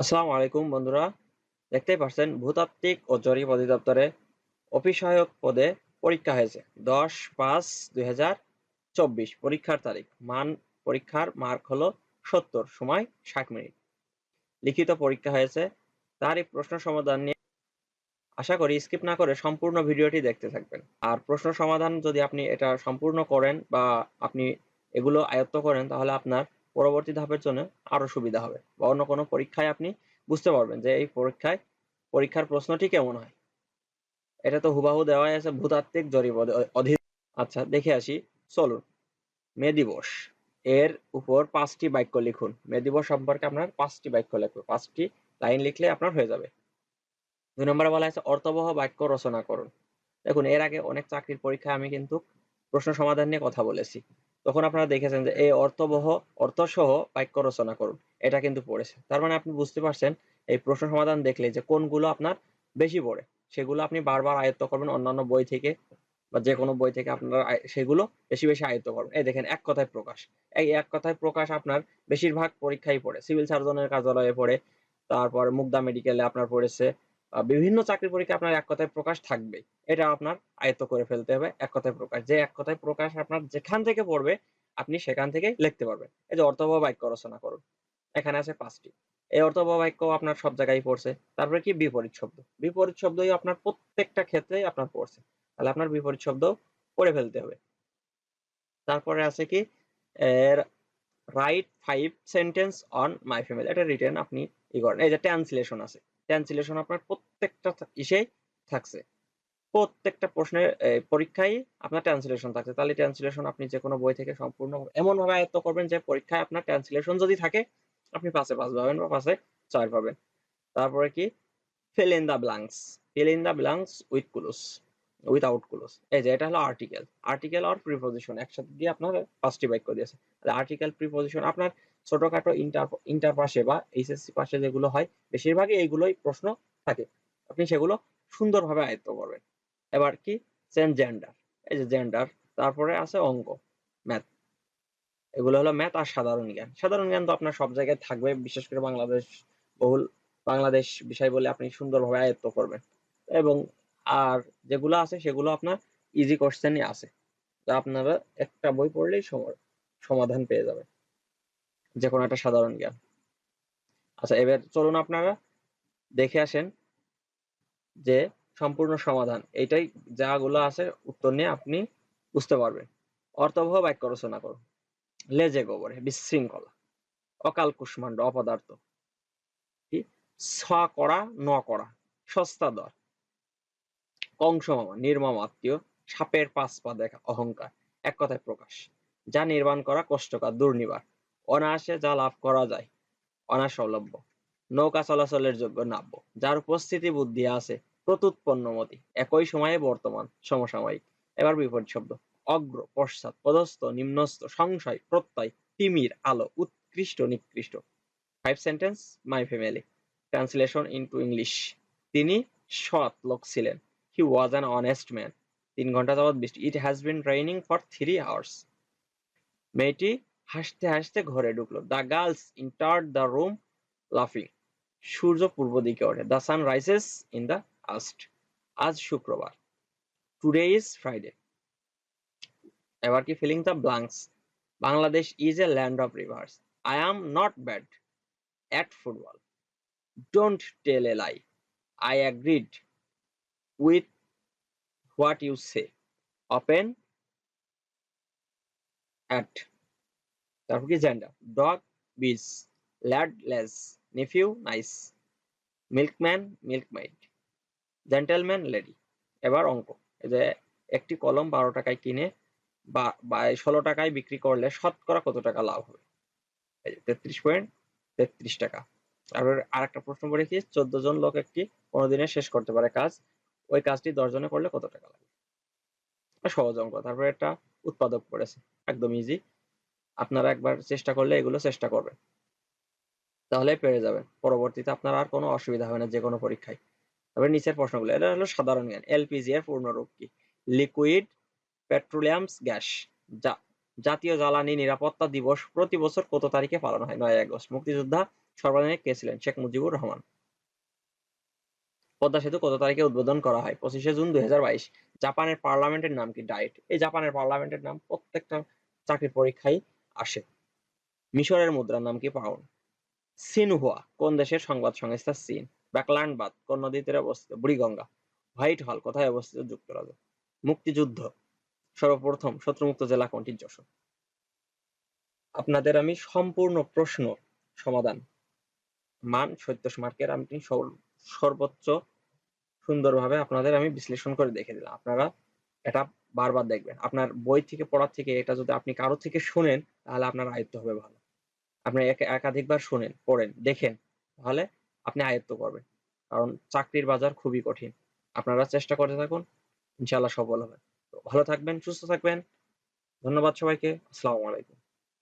আসসালামু আলাইকুম, বন্ধুরা। দেখতেই পাচ্ছেন, ভূতাত্ত্বিক ও জরিপ অধিদপ্তরে অফিস সহায়ক পদে পরীক্ষা হয়েছে। দশ পাঁচ দুই চব্বিশ, পরীক্ষার তারিখ। মান পরীক্ষার মার্ক হলো সত্তর সময় ষাট মিনিট। লিখিত পরীক্ষা হয়েছে। তারই প্রশ্ন সমাধান নিয়ে আশা করি স্কিপ না করে সম্পূর্ণ ভিডিওটি দেখতে থাকবেন। আর প্রশ্ন সমাধান যদি আপনি এটা সম্পূর্ণ করেন বা আপনি এগুলো আয়ত্ত করেন, তাহলে আপনার পরবর্তী ধাপের জন্য আরও সুবিধা হবে। বা অন্য কোনো পরীক্ষায় আপনি বুঝতে পারবেন যে এই পরীক্ষায় পরীক্ষার প্রশ্নটি কেমন হয়। এটা তো হুবাহু দেওয়াই আছে ভূতাত্ত্বিক জরিপ অধি- অধি আচ্ছা দেখে আসি। চলুন। মে দিবস। এর উপর পাঁচটি বাক্য লিখুন। মে দিবস সম্পর্কে আপনার পাঁচটি বাক্য লিখবে পাঁচটি লাইন লিখলে আপনার হয়ে যাবে। দুই নম্বরে বলা আছে অর্থবহ বাক্য রচনা করুন। দেখুন, এর আগে অনেক চাকরির পরীক্ষায় আমি কিন্তু প্রশ্ন সমাধান নিয়ে কথা বলেছি। তখন আপনারা দেখেছেন যে এই অর্থবহ, অর্থসহ বাক্য রচনা করুন। এটা কিন্তু পড়েছে। তার মানে আপনি বুঝতে পারছেন, এই প্রশ্ন সমাধান দেখলে যে কোনগুলো আপনার বেশি পড়ে, সেগুলো আপনি বারবার আয়ত্ত করবেন অন্যান্য বই থেকে বা যে কোনো বই থেকে আপনারা সেগুলো বেশি বেশি আয়ত্ত করবেন। এই দেখেন, এক কথায় প্রকাশ। এই এক কথায় প্রকাশ আপনার বেশিরভাগ পরীক্ষায় পড়ে। সিভিল সার্জনের কার্যালয়ে পড়ে, তারপর মুগদা মেডিকেলে আপনার পড়েছে বিভিন্ন চাকরির পরীক্ষা আপনার এক কথায় প্রকাশ থাকবে এটা আপনার আয়ত্ত করে ফেলতে হবে, এক কথায় প্রকাশ। যে এক কথায় প্রকাশ আপনার যেখান থেকে পড়বে, আপনি সেখান থেকে লিখতে পারবেন। এই যে অর্থবহ বাক্য রচনা করুন। এখানে আছে পাঁচটি। এই অর্থবহ বাক্য আপনার সব জায়গায় পড়ছে। তারপরে কি? বিপরীত শব্দ। বিপরীত শব্দই আপনার প্রত্যেকটা ক্ষেত্রেই আপনার পড়ছে। তাহলে আপনার বিপরীত শব্দ পড়ে ফেলতে হবে। তারপরে আছে কি? এর write five sentence on my family এটা রিটেন আপনি ই করেন। এই যে ট্রান্সলেশন আছে। ট্রান্সলেশন আপনার প্রত্যেকটা ইসেই থাকছে। প্রত্যেকটা প্রশ্নের পরীক্ষায় আপনার ট্রান্সলেশন থাকছে। তাহলে ট্রান্সলেশন আপনি যে কোনো বই থেকে সম্পূর্ণ এমন ভাবে আয়ত্ত করবেন যে পরীক্ষায় আপনার ট্রান্সলেশন যদি থাকে, আপনি পাশে পাস পাবেন বা পাশে চার পাবেন। তারপরে কি? Fill in the blanks fill in the blanks with clues without clues এই যে, এটা হলো আর্টিকেল আর্টিকেল আর প্রিপোজিশন একসাথে দিয়ে আপনার পাঁচটি বাক্য দিয়েছে। তাহলে আর্টিকেল প্রিপোজিশন আপনার ছোটখাটো ইন্টার ইন্টার পাশে বা এইচএসসি পাশে যেগুলো হয়, বেশিরভাগই এইগুলোই প্রশ্ন থাকে। আপনি সেগুলো সুন্দরভাবে আয়ত্ত করবেন। এবার কি? সেম জেন্ডার এই যে জেন্ডার তারপরে আছে অঙ্ক ম্যাথ এগুলো হলো ম্যাথ আর সাধারণ জ্ঞান। সাধারণ জ্ঞান তো আপনার সব জায়গায় থাকবে, বিশেষ করে বাংলাদেশ বহুল, বাংলাদেশ বিষয় বলে আপনি সুন্দরভাবে আয়ত্ত করবেন। এবং আর যেগুলো আছে, সেগুলো আপনার ইজি কোশ্চেনই আছে। যা আপনারা একটা বই পড়লেই সম- সমাধান পেয়ে যাবেন। যে কোনো একটা সাধারণ জ্ঞান। আচ্ছা এবার চলুন আপনারা দেখে আসেন যে সম্পূর্ণ সমাধান। এইটাই যাগুলো আছে, উত্তর নিয়ে আপনি বুঝতে পারবেন। অর্থবহ বাক্য রচনা করুন লেজে গোবরে, বিশৃঙ্খলা, অকাল কুষ্মাণ্ড, অপদার্থ। ছ করা, ন করা, সস্তা দর। কংস মামা নির্মম আত্মীয়, সাপের পাঁচ পা দেখা অহংকার। এক কথায় প্রকাশ। যা নির্মাণ করা কষ্টকর, দুর্নিবার। অনায়াসে যা লাভ করা যায় অনায়াস অনাসলভ্য। নৌকা চলাচলের যোগ্য নাব্য, যার উপস্থিতি বুদ্ধি আছে প্রত্যুৎপন্নমতি একই সময়ে বর্তমান সমসাময়িক। এবার বিপরীত শব্দ, অগ্র, পশ্চাৎ, পদস্থ, নিম্নস্থ, সংশয়, প্রত্যয়, তিমির, আলো, উৎকৃষ্ট, নিকৃষ্ট। Five sentence my family translation into English তিনি সৎ লোক ছিলেন। He was an honest man তিন ঘণ্টা যাবৎ বৃষ্টি it has been raining for three hours মেয়েটি হাসতে হাসতে ঘরে ঢুকলো। The girls entered the room লাফিং সূর্য পূর্ব দিকে ওঠে। The sun rises in the east আজ শুক্রবার। টুডে ইজ ফ্রাইডে এবার কি filling the blanks Bangladesh is a land of rivers I am not bad at football Don't tell a lie. I agreed with what you say Open at তারপর কি gender dog bitch lad lass nephew niece milkman milkmaid gentleman lady এবার অঙ্ক। এই যে একটি কলম বারো টাকায় কিনে বা ষোলো টাকায় বিক্রি করলে শতকরা কত টাকা লাভ হবে? তেত্রিশ পয়েন্ট তেত্রিশ টাকা। তারপর আরেকটা প্রশ্ন পড়ে কি, চোদ্দ জন লোক একটি পনেরো দিনে শেষ করতে পারে কাজ। ওই কাজটি দশ জনে করলে কত টাকা লাগে সহজ অঙ্ক। তারপরে একটা উৎপাদক পড়েছে। একদম ইজি আপনারা একবার চেষ্টা করলে এগুলো চেষ্টা করবেন। তাহলে পেরে যাবেন। পরবর্তীতে আপনার আর কোনো অসুবিধা হবে না যে কোনো পরীক্ষায়। তারপরে নিচের প্রশ্নগুলো, এটা হলো সাধারণ জ্ঞান, এলপিজি এর পূর্ণরূপ কি? লিকুইড পেট্রোলিয়ামস গ্যাস, যা, জাতীয় জ্বালানি নিরাপত্তা দিবস প্রতি বছর কত তারিখে পালন হয়? নয় আগস্ট। মুক্তিযোদ্ধা সর্বাধিনায়ক কে ছিলেন? শেখ মুজিবুর রহমান। পদ্মা সেতু কত তারিখে উদ্বোধন করা হয়? পঁচিশে জুন দুই হাজার বাইশ। জাপানের পার্লামেন্টের নাম কি? ডায়েট। এই জাপানের পার্লামেন্টের নাম প্রত্যেকটা চাকরির পরীক্ষায় আসে। মিশরের মুদ্রার নাম কি পাউন্ড সিনহুয়া, কোন দেশের সংবাদ সংস্থা চীন ব্যাকল্যান্ডবাদ, কোন নদীর তীরে অবস্থিত? বুড়িগঙ্গা। হোয়াইট হল, কোথায় অবস্থিত? যুক্তরাজ্য। মুক্তিযুদ্ধ, সর্বপ্রথম শত্রুমুক্ত জেলা কোনটি? যশোর। আপনাদের আমি সম্পূর্ণ প্রশ্ন সমাধান। মান সত্য মার্কের আমি সর- সর্বোচ্চ সুন্দরভাবে আপনাদের আমি বিশ্লেষণ করে দেখে দিলাম। আপনারা এটা বারবার দেখবেন। আপনার বই থেকে, পড়ার থেকে, এটা যদি আপনি কারও থেকে শুনেন, তাহলে আপনার আয়ত্ত হবে ভালো। আপনি এক- একাধিকবার শুনেন, পড়েন, দেখেন, তাহলে আপনি আয়ত্ত করবেন। কারণ চাকরির বাজার খুবই কঠিন। আপনারা চেষ্টা করতে থাকুন ইনশাল্লাহ সফল হবেন। ভালো থাকবেন, সুস্থ থাকবেন। ধন্যবাদ সবাইকে। আসসালামু আলাইকুম।